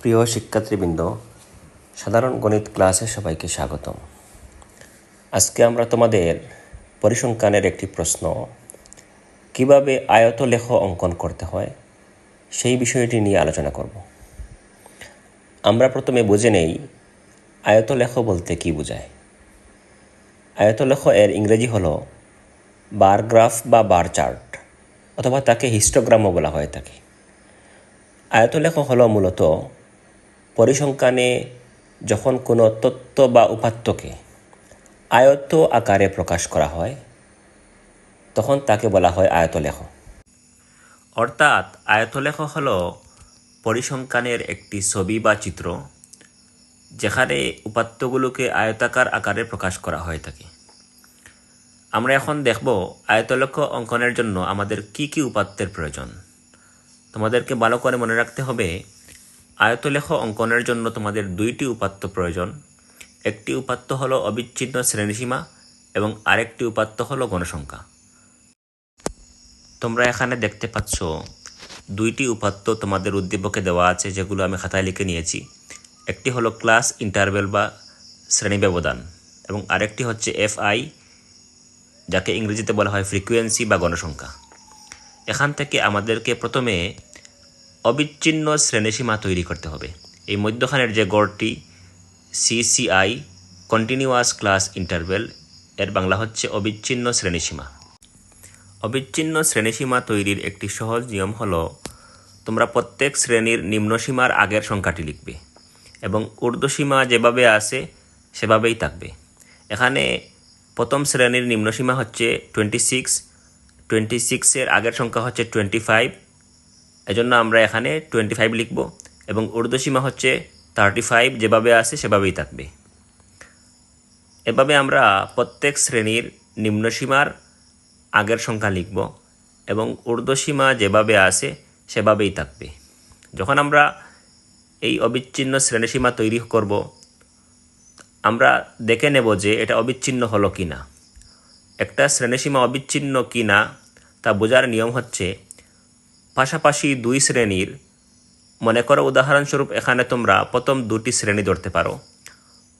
প্রিয় শিক্ষার্থীবৃন্দ, সাধারণ গণিত ক্লাসে সবাইকে স্বাগতম। আজকে আমরা তোমাদের পরিসংখ্যানের একটি প্রশ্ন, কীভাবে আয়ত লেখ অঙ্কন করতে হয়, সেই বিষয়টি নিয়ে আলোচনা করব। আমরা প্রথমে বুঝে নেই আয়ত লেখ বলতে কি বোঝায়। আয়ত লেখ এর ইংরেজি হল বার গ্রাফ বা বার চার্ট, অথবা তাকে হিস্টোগ্রামও বলা হয়ে থাকে আয়তলেখ হলো মূলত পরিসংখ্যানে যখন কোনো তত্ত্ব বা উপাত্তকে আয়ত্ত আকারে প্রকাশ করা হয়, তখন তাকে বলা হয় আয়তলেখ। অর্থাৎ আয়তলেখ হল পরিসংখ্যানের একটি ছবি বা চিত্র, যেখানে উপাত্তগুলোকে আয়তাকার আকারে প্রকাশ করা হয়ে থাকে। আমরা এখন দেখব আয়তলেখ অঙ্কনের জন্য আমাদের কি কি উপাত্তের প্রয়োজন। তোমাদেরকে ভালো করে মনে রাখতে হবে আয়তলেখ অঙ্কনের জন্য তোমাদের দুইটি উপাত্ত প্রয়োজন। একটি উপাত্ত হলো অবিচ্ছিন্ন শ্রেণীসীমা এবং আরেকটি উপাত্ত হলো গণসংখ্যা তোমরা এখানে দেখতে পাচ্ছ, দুইটি উপাত্ত তোমাদের উদ্দীপকে দেওয়া আছে যেগুলো আমি খাতায় লিখে নিয়েছি। একটি হলো ক্লাস, ইন্টারভেল বা শ্রেণি ব্যবধান এবং আরেকটি হচ্ছে এফ আই যাকে ইংরেজিতে বলা হয় ফ্রিকুয়েন্সি বা গণসংখ্যা এখান থেকে আমাদেরকে প্রথমে অবিচ্ছিন্ন শ্রেণীসীমা তৈরি করতে হবে। এই মধ্যখানের যে গড়টি সিসিআই কন্টিনিউয়াস ক্লাস ইন্টারভেল এর বাংলা হচ্ছে অবিচ্ছিন্ন শ্রেণীসীমা। অবিচ্ছিন্ন শ্রেণীসীমা তৈরির একটি সহজ নিয়ম হল, তোমরা প্রত্যেক শ্রেণির নিম্নসীমার আগের সংখ্যাটি লিখবে এবং ঊর্ধ্বসীমা যেভাবে আছে, সেভাবেই থাকবে। এখানে প্রথম শ্রেণির নিম্নসীমা হচ্ছে টোয়েন্টি সিক্স টোয়েন্টি সিক্সের আগের সংখ্যা হচ্ছে টোয়েন্টি ফাইভ এজন্য আমরা এখানে টোয়েন্টি ফাইভ লিখব এবং ঊর্ধ্বসীমা হচ্ছে থার্টি ফাইভ যেভাবে আছে সেভাবেই থাকবে। এভাবে আমরা প্রত্যেক শ্রেণির নিম্নসীমার আগের সংখ্যা লিখব এবং ঊর্ধ্বসীমা যেভাবে আছে সেভাবেই থাকবে। যখন আমরা এই অবিচ্ছিন্ন শ্রেণীসীমা তৈরি করব, আমরা দেখে নেব যে এটা অবিচ্ছিন্ন হলো কি না একটা শ্রেণীসীমা অবিচ্ছিন্ন কি না তা বোঝার নিয়ম হচ্ছে পাশাপাশি দুই শ্রেণির, মনে করো উদাহরণস্বরূপ এখানে তোমরা প্রথম দুটি শ্রেণি ধরতে পারো।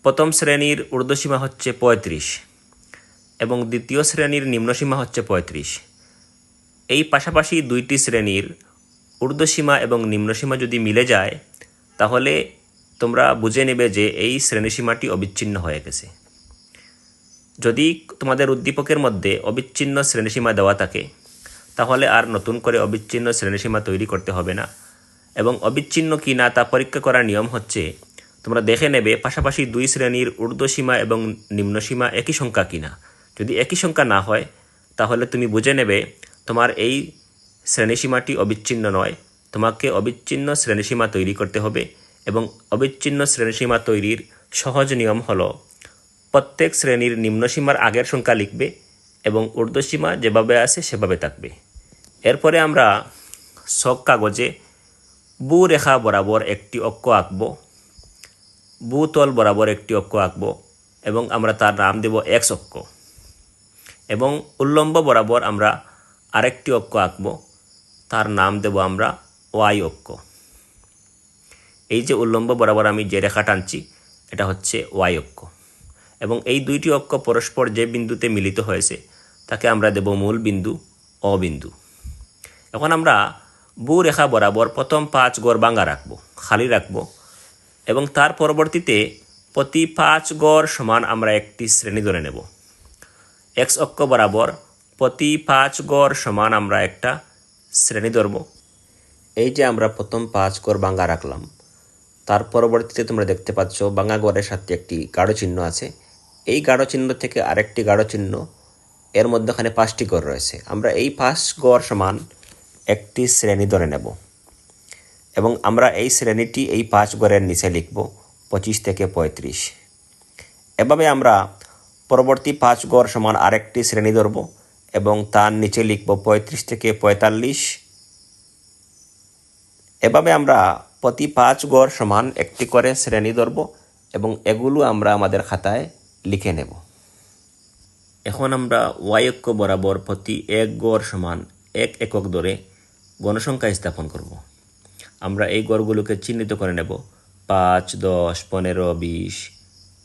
প্রথম শ্রেণির ঊর্ধ্বসীমা হচ্ছে পঁয়ত্রিশ এবং দ্বিতীয় শ্রেণির নিম্নসীমা হচ্ছে পঁয়ত্রিশ। এই পাশাপাশি দুইটি শ্রেণির ঊর্ধ্বসীমা এবং নিম্নসীমা যদি মিলে যায়, তাহলে তোমরা বুঝে নেবে যে এই শ্রেণীসীমাটি অবিচ্ছিন্ন হয়ে গেছে। যদি তোমাদের উদ্দীপকের মধ্যে অবিচ্ছিন্ন শ্রেণীসীমা দেওয়া থাকে তাহলে আর নতুন করে অবিচ্ছিন্ন শ্রেণীসীমা তৈরি করতে হবে না। এবং অবিচ্ছিন্ন কি না তা পরীক্ষা করার নিয়ম হচ্ছে, তোমরা দেখে নেবে পাশাপাশি দুই শ্রেণির ঊর্ধ্বসীমা এবং নিম্নসীমা একই সংখ্যা কিনা যদি একই সংখ্যা না হয়, তাহলে তুমি বুঝে নেবে তোমার এই শ্রেণীসীমাটি অবিচ্ছিন্ন নয়। তোমাকে অবিচ্ছিন্ন শ্রেণীসীমা তৈরি করতে হবে এবং অবিচ্ছিন্ন শ্রেণীসীমা তৈরির সহজ নিয়ম হলো, প্রত্যেক শ্রেণির নিম্নসীমার আগের সংখ্যা লিখবে এবং ঊর্ধ্বসীমা যেভাবে আছে সেভাবে থাকবে। এরপরে আমরা শখ কাগজে বু রেখা বরাবর একটি অক্ষ আঁকব, বু তল বরাবর একটি অক্ষ আঁকব এবং আমরা তার নাম দেব এক্স অক্ষ এবং উল্লম্ব বরাবর আমরা আরেকটি অক্ষ আঁকব, তার নাম দেব আমরা ওয়াই অক্ষ। এই যে উল্লম্ব বরাবর আমি যে রেখা টানছি, এটা হচ্ছে ওয়াই অক্ষ এবং এই দুইটি অক্ষ পরস্পর যে বিন্দুতে মিলিত হয়েছে, তাকে আমরা দেব মূল বিন্দু অবিন্দু এখন আমরা বু রেখা বরাবর প্রথম পাঁচ গড় বাঙ্গা রাখব, খালি রাখব এবং তার পরবর্তীতে প্রতি পাঁচ গড় সমান আমরা একটি শ্রেণি ধরে নেব। এক্স অক্ষ বরাবর প্রতি পাঁচ গড় সমান আমরা একটা শ্রেণি ধরব। এই যে আমরা প্রথম পাঁচ গড় বাঙ্গা রাখলাম, তার পরবর্তীতে তোমরা দেখতে পাচ্ছ বাঙ্গা গড়ের সাথে একটি গাঢ় চিহ্ন আছে। এই গাঢ় চিহ্ন থেকে আরেকটি গাঢ় চিহ্ন, এর মধ্যখানে পাঁচটি গড় রয়েছে। আমরা এই পাঁচ গড় সমান একটি শ্রেণি ধরে নেব। এবং আমরা এই শ্রেণীটি এই পাঁচ গড়ের নিচে লিখব, পঁচিশ থেকে পঁয়ত্রিশ। এভাবে আমরা পরবর্তী পাঁচ গড় সমান আরেকটি শ্রেণি ধরব এবং তার নিচে লিখব পঁয়ত্রিশ থেকে পঁয়তাল্লিশ। এভাবে আমরা প্রতি পাঁচ গড় সমান একটি করে শ্রেণি ধরব এবং এগুলো আমরা আমাদের খাতায় লিখে নেব। এখন আমরা ওয়াই অক্ষ বরাবর প্রতি এক গড় সমান এক একক ধরে গণসংখ্যা স্থাপন করব। আমরা এই গড়গুলোকে চিহ্নিত করে নেব। পাঁচ, দশ, পনেরো, বিশ,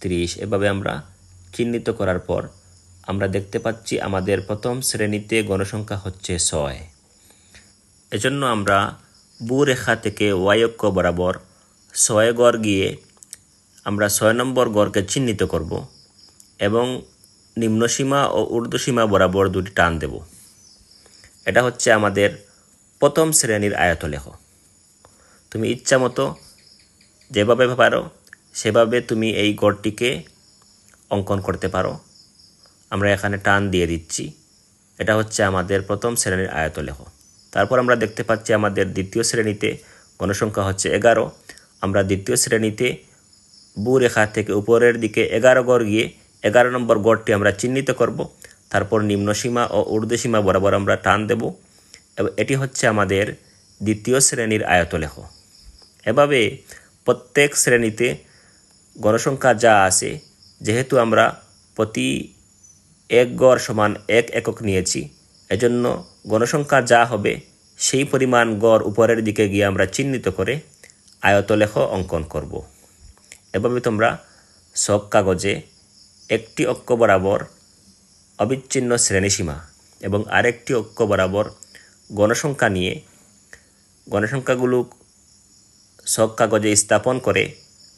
ত্রিশ, এভাবে আমরা চিহ্নিত করার পর আমরা দেখতে পাচ্ছি আমাদের প্রথম শ্রেণীতে গণসংখ্যা হচ্ছে ছয়। এজন্য আমরা বু রেখা থেকে ওয়াই অক্ষ বরাবর ছয় গড় গিয়ে আমরা ছয় নম্বর গড়কে চিহ্নিত করব এবং নিম্নসীমা ও ঊর্ধ্বসীমা বরাবর দুটি টান দেব। এটা হচ্ছে আমাদের প্রথম শ্রেণির আয়তলেখ তুমি ইচ্ছা মতো যেভাবে পারো, সেভাবে তুমি এই গড়টিকে অঙ্কন করতে পারো। আমরা এখানে টান দিয়ে দিচ্ছি। এটা হচ্ছে আমাদের প্রথম শ্রেণির আয়তলেখ তারপর আমরা দেখতে পাচ্ছি আমাদের দ্বিতীয় শ্রেণীতে গণসংখ্যা হচ্ছে এগারো। আমরা দ্বিতীয় শ্রেণীতে বু রেখা থেকে উপরের দিকে এগারো গড় গিয়ে এগারো নম্বর গড়টি আমরা চিহ্নিত করব। তারপর নিম্নসীমা ও ঊর্ধ্বসীমা বরাবর আমরা টান দেব। এবং এটি হচ্ছে আমাদের দ্বিতীয় শ্রেণির আয়তলেখ। এভাবে প্রত্যেক শ্রেণীতে গণসংখ্যা যা আছে, যেহেতু আমরা প্রতি এক গড় সমান এক একক নিয়েছি, এজন্য গণসংখ্যা যা হবে সেই পরিমাণ গড় উপরের দিকে গিয়ে আমরা চিহ্নিত করে আয়তলেখ অঙ্কন করব। এভাবে তোমরা সব কাগজে একটি অক্ষ বরাবর অবিচ্ছিন্ন শ্রেণীসীমা এবং আরেকটি অক্ষ বরাবর গণসংখ্যা নিয়ে, গণসংখ্যাগুলো সব কাগজে স্থাপন করে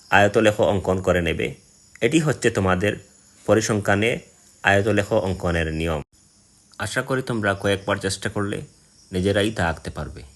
আয়তলেখ অঙ্কন করে নেবে। এটি হচ্ছে তোমাদের পরিসংখ্যানে আয়তলেখ অঙ্কনের নিয়ম। আশা করি তোমরা কয়েকবার চেষ্টা করলে নিজেরাই তা আঁকতে পারবে।